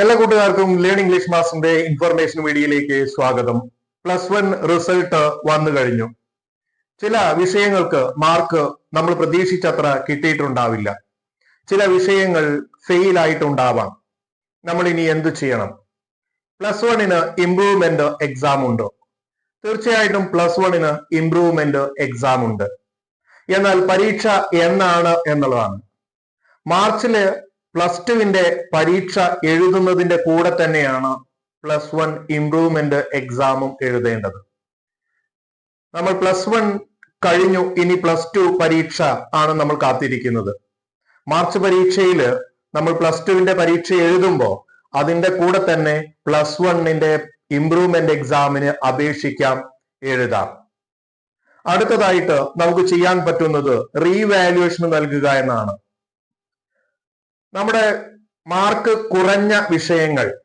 എല്ലാ കൂട്ടുകാർക്കും learn English മാസിന്റെ information വീഡിയോയിലേക്ക് സ്വാഗതം. പ്ലസ് വൺ റിസൾട്ട് വന്നു കഴിഞ്ഞു. ചില വിഷയങ്ങൾക്ക് മാർക്ക് നമ്മൾ പ്രതീക്ഷിച്ചത്ര കിട്ടിയിട്ടുണ്ടാവില്ല. ചില വിഷയങ്ങൾ ഫെയിൽ ആയിട്ടുണ്ടാവാം. നമ്മൾ ഇനി എന്ത് ചെയ്യണം? പ്ലസ് വണ്ണിന് ഇംപ്രൂവ്മെന്റ് എക്സാം ഉണ്ട്. തീർച്ചയായിട്ടും പ്ലസ് വണ്ണിന് ഇംപ്രൂവ്മെന്റ് എക്സാം ഉണ്ട്. എന്നാൽ പരീക്ഷ എന്നാണ് എന്നുള്ളതാണ്. മാർച്ചിൽ പ്ലസ് ടുവിന്റെ പരീക്ഷ എഴുതുന്നതിന്റെ കൂടെ തന്നെയാണ് പ്ലസ് വൺ ഇംപ്രൂവ്മെന്റ് എക്സാമും എഴുതേണ്ടത്. നമ്മൾ പ്ലസ് വൺ കഴിഞ്ഞു ഇനി പ്ലസ് ടു പരീക്ഷ ആണ് നമ്മൾ കാത്തിരിക്കുന്നത്. മാർച്ച് പരീക്ഷയിൽ നമ്മൾ പ്ലസ് ടുവിന്റെ പരീക്ഷ എഴുതുമ്പോൾ അതിന്റെ കൂടെ തന്നെ പ്ലസ് വണ്ണിന്റെ ഇംപ്രൂവ്മെന്റ് എക്സാമിന് അപേക്ഷിക്കാം എഴുതാം. അടുത്തതായിട്ട് നമുക്ക് ചെയ്യാൻ പറ്റുന്നത് റീവാലുവേഷൻ നൽകുക എന്നാണ്. നമ്മുടെ മാർക്ക് കുറഞ്ഞ വിഷയങ്ങൾ.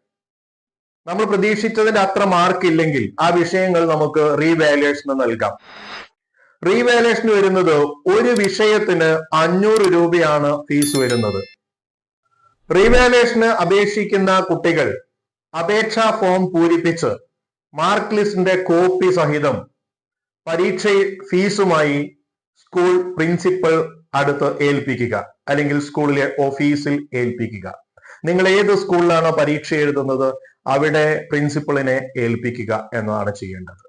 നമ്മൾ പ്രതീക്ഷിച്ചതിന്റെ അത്ര മാർക്ക് ഇല്ലെങ്കിൽ ആ വിഷയങ്ങൾ നമുക്ക് റീവാലുവേഷൻ നൽകാം. റീവാലുവേഷൻ വരുന്നത് ഒരു വിഷയത്തിന് അഞ്ഞൂറ് രൂപയാണ് ഫീസ് വരുന്നത്. റീവാലുവേഷന് അപേക്ഷിക്കുന്ന കുട്ടികൾ അപേക്ഷാ ഫോം പൂരിപ്പിച്ച് മാർക്ക് ലിസ്റ്റിന്റെ കോപ്പി സഹിതം പരീക്ഷ ഫീസുമായി സ്കൂൾ പ്രിൻസിപ്പൽ അടുത്ത് ഏൽപ്പിക്കുക. അല്ലെങ്കിൽ സ്കൂളിലെ ഓഫീസിൽ ഏൽപ്പിക്കുക. നിങ്ങൾ ഏത് സ്കൂളിലാണോ പരീക്ഷ എഴുതുന്നത് അവിടെ പ്രിൻസിപ്പളിനെ ഏൽപ്പിക്കുക എന്നതാണ് ചെയ്യേണ്ടത്.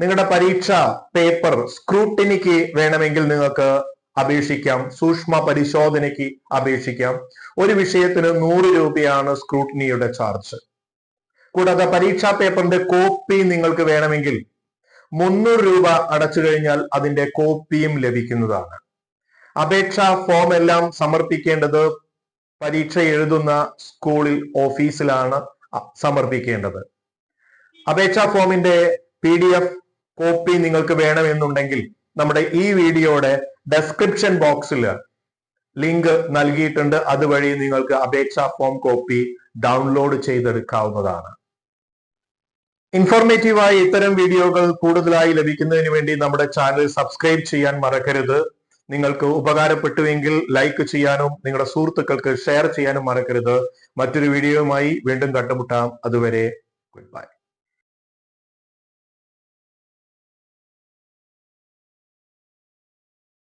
നിങ്ങളുടെ പരീക്ഷ പേപ്പർ സ്ക്രൂട്ടിനിക്ക് വേണമെങ്കിൽ നിങ്ങൾക്ക് അപേക്ഷിക്കാം സൂക്ഷ്മ പരിശോധനയ്ക്ക് അപേക്ഷിക്കാം. ഒരു വിഷയത്തിന് നൂറ് രൂപയാണ് സ്ക്രൂട്ടിനിയുടെ ചാർജ്. കൂടാതെ പരീക്ഷാ പേപ്പറിന്റെ കോപ്പി നിങ്ങൾക്ക് വേണമെങ്കിൽ മുന്നൂറ് രൂപ അടച്ചു കഴിഞ്ഞാൽ അതിന്റെ കോപ്പിയും ലഭിക്കുന്നതാണ്. അപേക്ഷാ ഫോം എല്ലാം സമർപ്പിക്കേണ്ടത് പരീക്ഷ എഴുതുന്ന സ്കൂളിൽ ഓഫീസിലാണ് സമർപ്പിക്കേണ്ടത്. അപേക്ഷാ ഫോമിന്റെ പി ഡി എഫ് കോപ്പി നിങ്ങൾക്ക് വേണമെന്നുണ്ടെങ്കിൽ നമ്മുടെ ഈ വീഡിയോയുടെ ഡെസ്ക്രിപ്ഷൻ ബോക്സിൽ ലിങ്ക് നൽകിയിട്ടുണ്ട്. അതുവഴി നിങ്ങൾക്ക് അപേക്ഷാ ഫോം കോപ്പി ഡൗൺലോഡ് ചെയ്തെടുക്കാവുന്നതാണ്. ഇൻഫോർമേറ്റീവായി ഇത്തരം വീഡിയോകൾ കൂടുതലായി ലഭിക്കുന്നതിന് വേണ്ടി നമ്മുടെ ചാനൽ സബ്സ്ക്രൈബ് ചെയ്യാൻ മറക്കരുത്. നിങ്ങൾക്ക് ഉപകാരപ്പെട്ടുവെങ്കിൽ ലൈക്ക് ചെയ്യാനും നിങ്ങളുടെ സുഹൃത്തുക്കൾക്ക് ഷെയർ ചെയ്യാനും മറക്കരുത്. മറ്റൊരു വീഡിയോയുമായി വീണ്ടും കണ്ടുമുട്ടാം. അതുവരെ ഗുഡ് ബൈ